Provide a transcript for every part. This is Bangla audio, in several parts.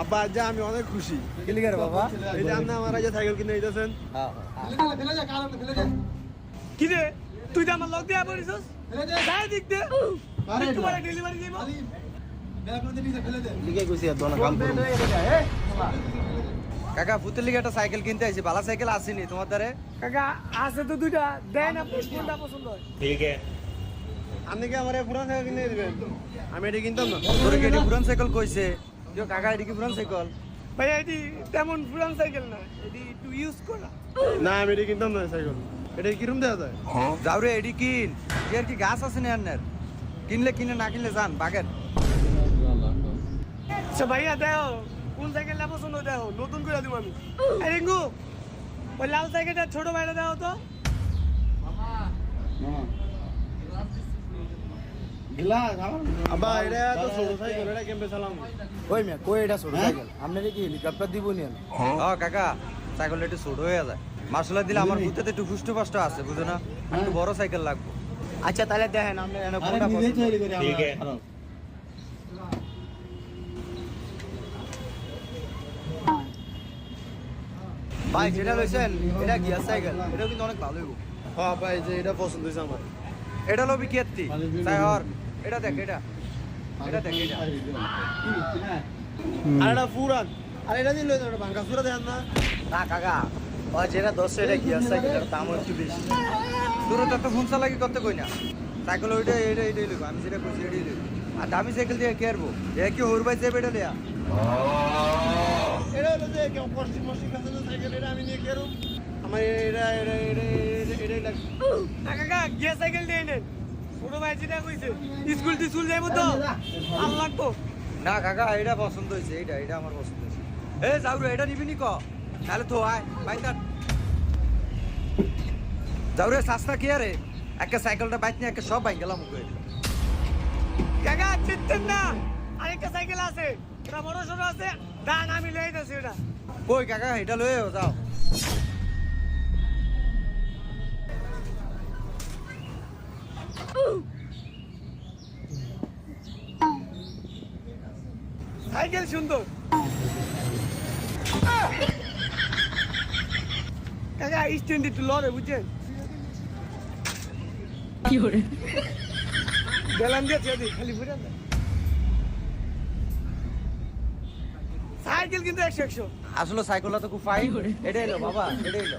আব্বা আজ আমি অনেক খুশি। ক্লিয়ার বাবা। এই যে আপনি আমার আজ সাইকেল কিনে দিতেছেন। হ্যাঁ হ্যাঁ। কি রে তুই তো আমার দিয়া পড়িছস যাই দিক দে ডেলিভারি দিব কাকা ফুতের লিগে একটা সাইকেল কিনতে আইছি। ভালো সাইকেল আসেনি তোমার দ্বারে? কাকা আছে তো দুইটা। দেন আপনি কোনটা পছন্দ হয়? আপনি কি আমার পুরান সাইকেল কিনে দিবেন? আমি এটা কিনতাম না। পুরান সাইকেল কইছে? ইয়ো কাকা এটি কি পুরান সাইকেল ভাই এটি তেমন পুরান সাইকেল না এটি একটু ইউজ করা না আমি এটা কিনতাম না সাইকেল এটা কিরম দেওয়া যায় যাও রে এডি কিন এর কি গাছ আছে না আন্নার কিনলে কিনে না কিনলে যান বাগের আচ্ছা ভাইয়া দেও কোন সাইকেলটা পছন্দ দেও নতুন করে দিব আমি এই রিঙ্গু ওই লাল সাইকেলটা ছোট ভাইটা দেও তো এটা কাকা সাইকেলটা একটু ছোট হয়ে যায়। মার্শাল দিলে আমার বুঝতে একটু ফুষ্ট ফাষ্ট আছে বুঝো না? একটু বড় সাইকেল লাগবে। আচ্ছা তাহলে দেখেন আপনি কোনটা পছন্দ ভাই যেটা লইছেন এটা গিয়ার সাইকেল। কিন্তু অনেক ভালো হ্যাঁ যে এটা পছন্দ হয়েছে আমার। এটা লবি কিয়াত্তি তাই আর এটা দেখ এটা। এটা দেখ এটা। আর এটা পুরান আর এটা দিলে এটা ভাঙ্গা সুরা দেন না। না কাকা। ও যেটা দশ এটা গিয়ার সাইকেল এর দাম একটু বেশি। তোর তো একটা ফোন চালাকি করতে কই না। সাইকেল ওইটা এটা এটাই লইব। আমি যেটা কইছি এটাই লইব। আর দামি সাইকেল দিয়ে কে আরবো? এ কি হোর ভাই এটা লিয়া? এটা হলো যে পশ্চিম পশ্চিম কাছে সাইকেল এটা আমি নিয়ে কেরম আমার এটা এটা এটা এটা- এটাই লাগবে। না কাকা সাইকেল দিয়ে নেন ছোট ভাই যেটা কইছে স্কুল টিস্কুল যাইবো তো? ভালো লাগবো। না কাকা এটা পছন্দ হয়েছে এটা এটা আমার পছন্দ হয়েছে এ যাও এটা নিবি নি ক? তাহলে তো আয় ভাই তার যাও রে সাস্তা কি আরে? একটা সাইকেলটা বাইক নিয়ে একটা সব বাইক গেলাম ওকে। কাকা চিনতেন না আরেকটা সাইকেল আছে এটা বড় ছোট আছে দান আমি লয়ে যাচ্ছি ওটা। কই কাকা এটা লয়ে যাও। সাইকেল সুন্দর। কাকা স্ট্যান্ড একটু লড়ে বুঝছেন? কি করে বেলান দিয়ে খালি বুঝেন সাইকেল কিন্তু একশো একশো। আসলে সাইকেলটা তো খুব ফাইন এটা এলো বাবা এটা এলো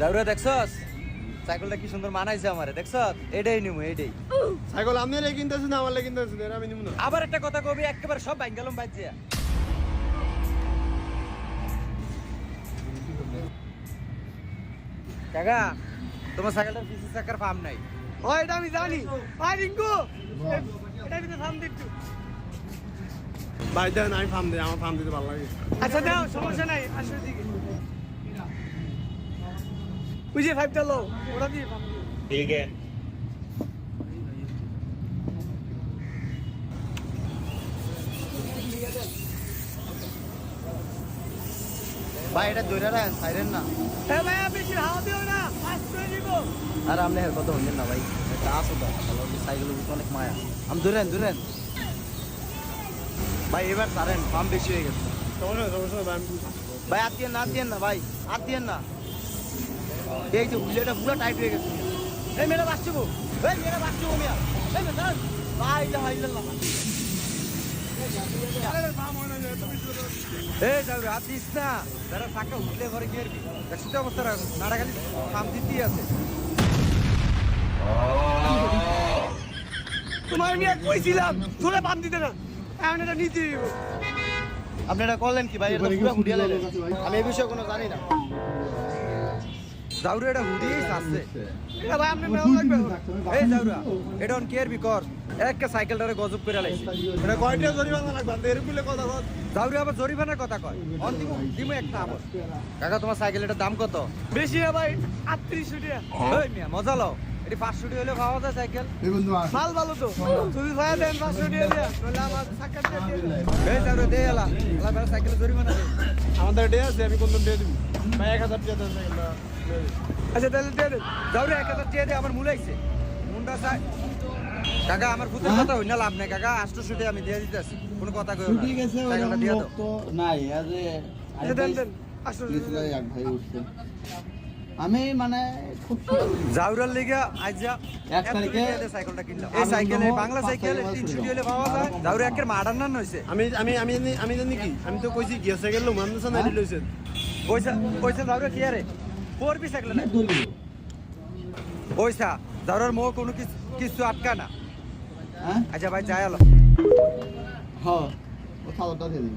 যাবরু দেখছস? সাইকেলটা কি সুন্দর মানাইছে আমারে দেখছস? এটাই নিমু এটাই সাইকেল আপনি রে কিনতেছেন আমার আমি নিব না। আবার একটা কথা কবি একেবারে সব বাইক গেলাম বাইর দিয়া কাকা তোমার সাইকেলটার পিসি চাকার ফার্ম নাই। ও এটা আমি জানি। আই রিঙ্কু! এটা ভিতরে থাম দিচ্ছু ভাই দেন আমি ফার্ম দিই আমার ফার্ম দিতে ভালো লাগে। আচ্ছা দাও সমস্যা নাই আসলে দিকে ওই যে ফাইভটা লো ওটা ভাই এটা জোরে রাখেন সাইরেন না? হ্যাঁ ভাই বেশি হাওয়া দিও না? ফাস্ট দিব আর আমনে হের কথা হইলেন না ভাই। এটা আসো তো সাইকেল উঠতে অনেক মায়া। আম দূরেন দূরেন ভাই এবার সারেন পাম্প বেশি হয়ে গেছে। ভাই আর দিয়েন না আর দিয়েন না ভাই। আর দিয়েন না। এই যে হুইলেটা পুরো টাইট হয়ে গেছে। এই মেয়েরা বাঁচছে গো। এই মেয়েরা বাঁচছে গো মিয়া। এই মেয়ে, দাঁড়ান। ভাই কি এটা নিতে দিব। আপনি এটা করলেন কি ভাই? আমি এই বিষয়ে কোনো জানি না। জাউরে এটা হুদিয়েই আছে। এটা ভাই আপনি নাও লাগবে। এই জাউরা এটা অন কেয়ার বিকর। একটা সাইকেলটারে গজব করে লাইছে। এটা কয়টা জরিমানা লাগবে? এরকম বলে কথা কয় জাউরে আবার জরিমানার কথা কয়। অন দিমু দিমু একটা আবার। কাকা তোমার সাইকেলের দাম কত? বেশি না ভাই আটত্রিশশো টাকা। ওই মিয়া মজা লও। এটি হলে পাওয়া যায় সাইকেল। মাল ভালো তো। তুমি ভাই দেন পাঁচশো টাকা দিয়ে নইলে আমার সাক্ষাৎ দিয়ে এই জাউরে দে এলা। এলা বেলা সাইকেলে আমাদের ডে আছে আমি কোন দিয়ে দিব? ভাই এক হাজার টাকা দেন সাইকেলটা আচ্ছা তাহলে দিয়ে দেন। জাউরে এক হাজার টাকা দে আমার মুলাইছে মুন্ডা সাই কাকা আমার ফুটের কথা হই না লাভ নাই। কাকা আটশো টাকা আমি দিয়ে দিতেছি। কোনো কথা কই ঠিক আছে সাইকেলটা দিয়ে দাও। নাই আজ আচ্ছা দেন দেন। এক ভাই উঠছে। আমি মানে খুব জাউরার লিগা আজ এক তারিখে সাইকেলটা কিনলাম। এই সাইকেল বাংলা সাইকেল তিনশো টাকা হলে পাওয়া যায়। জাউরে একের মাডার নান হইছে। আমি আমি আমি আমি জানি কি? আমি তো কইছি গিয়ার সাইকেল লো মানুষ না লইছেন। পয়সা পয়সা জাউরে কি আরে? পড়বি সাইকেল না। পয়সা জাউরার মোহ কোনো কিছু আটকা না। হ্যাঁ? আচ্ছা ভাই যাই আলো। হ্যাঁ ও খাবারটা দিয়ে দিন।